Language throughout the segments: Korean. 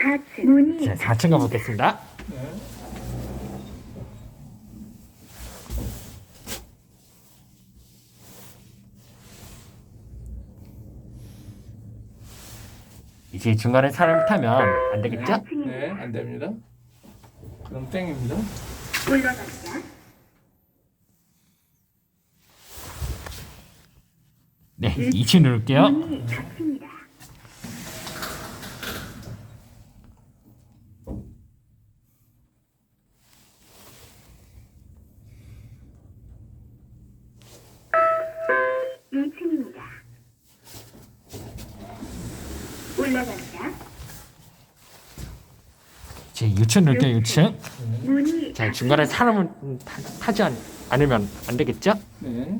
4층 문이 자, 4층 가보겠습니다. 네. 이제 중간에 사람 타면 안 되겠죠? 네, 안 됩니다. 그럼 땡입니다. 올라갑니다. 네, 2층 누를게요. 문이 닫힙니다. 일층입니다 이제 6층 누를게요, 6층. 문이 자, 중간에 사람을 타, 타지 않, 않으면 안 되겠죠? 네.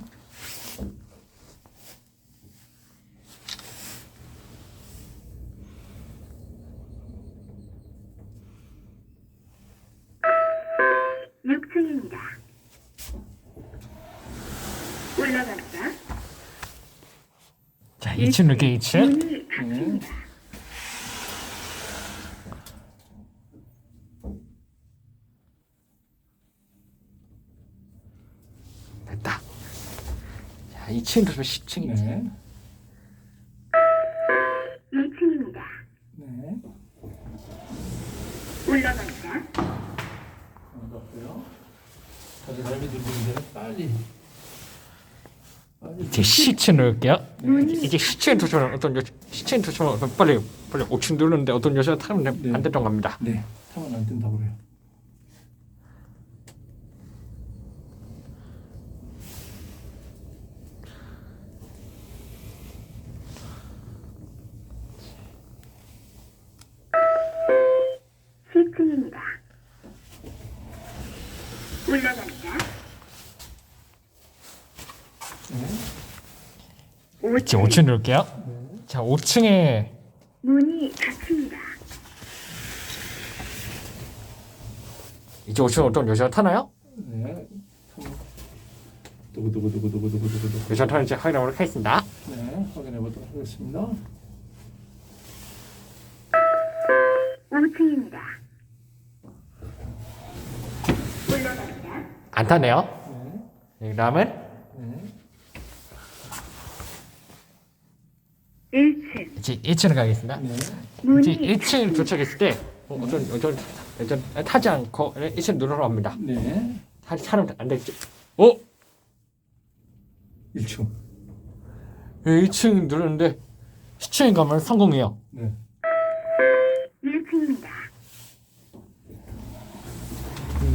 육층입니다 올라갑니다. 자, 2층 누를게요, 2층. 문이 닫힙니다. 됐다. 자, 2층 누르면 10층이지. 네. 일층입니다 네. 올라갑니다. 반갑고요. 다시 사람이 누르는데 빨리. 빨리. 이제 10층 누를게요. 문이 이제 10층 도착하면 어떤 여 10층 도착하면 어떤 빨리 빨리 5층 누르는데 어떤 여자가 타면 네. 안 되던 겁니다. 네. 타면 안 된다고 그래요. 십 층입니다 올라갑니다. 네. 이제 5층 누를게요. 자, 5층에 문이 닫힙니다. 이제 5층 어떤 여자가 타나요? 네. 두구 두구 두구 두구 두구 두구 두구. 여자 타는지 확인하도록 하겠습니다. 네, 확인해 보도록 하겠습니다. 오층입니다 올라갑니다. 안 타네요. 네. 그 다음은 네. 일층 이 제 1층을 가겠습니다. 네. 이제 문이 1층 도착했을 때 어, 어떤 여자 여자 타지 않고 1층 누르러 갑니다. 네. 타- 사람 안 되겠죠? 어? 1층. 1층 누르는데 10층에 가면 성공해요. 네. 일층입니다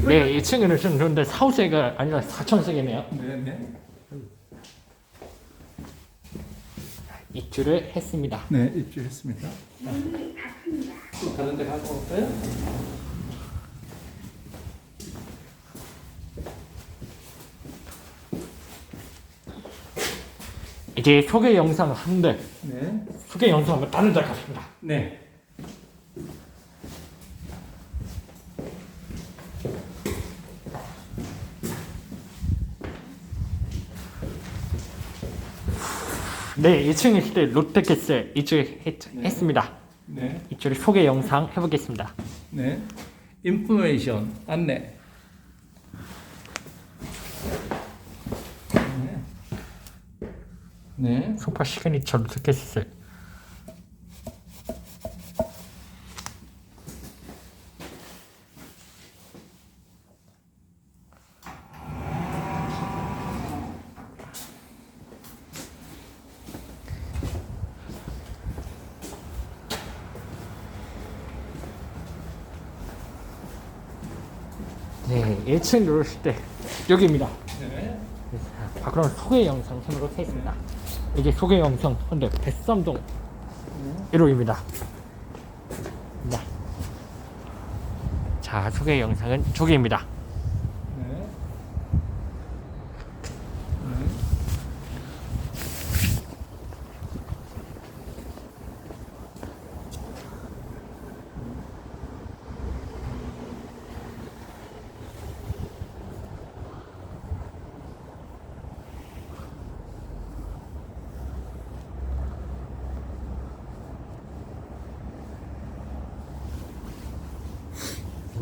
네, 2층에는 좀 누르는데 4, 5세가 아니라 4천세계네요. 네, 네. 입주를 했습니다. 네, 입주했습니다. 다른 데 가고 올까요? 이제 소개 영상 하는데 네. 소개 영상 하면 다른 데 가십니다. 네. 네, 2층에 있을 때 롯데캐슬 입주했습니다. 네. 입주를 소개 영상 해보겠습니다. 네. 인포메이션 안내. 네. 네. 소파 시그니처 롯데캐슬 네, 1층 누르실 때 여기입니다. 네. 아, 그럼 소개 영상 해보도록 하겠습니다. 이게 소개 영상 근데 백삼동 1호입니다. 네. 자, 소개 영상은 저기입니다.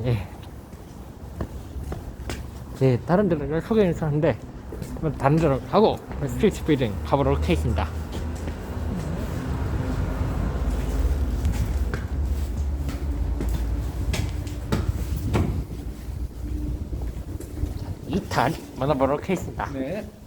예. 예, 다른 데는 소개 영상인데 한번 다른 데로 가고 스트리트 빌딩 가보도록 하겠습니다. 자, 2탄 만나보도록 하겠습니다. 네.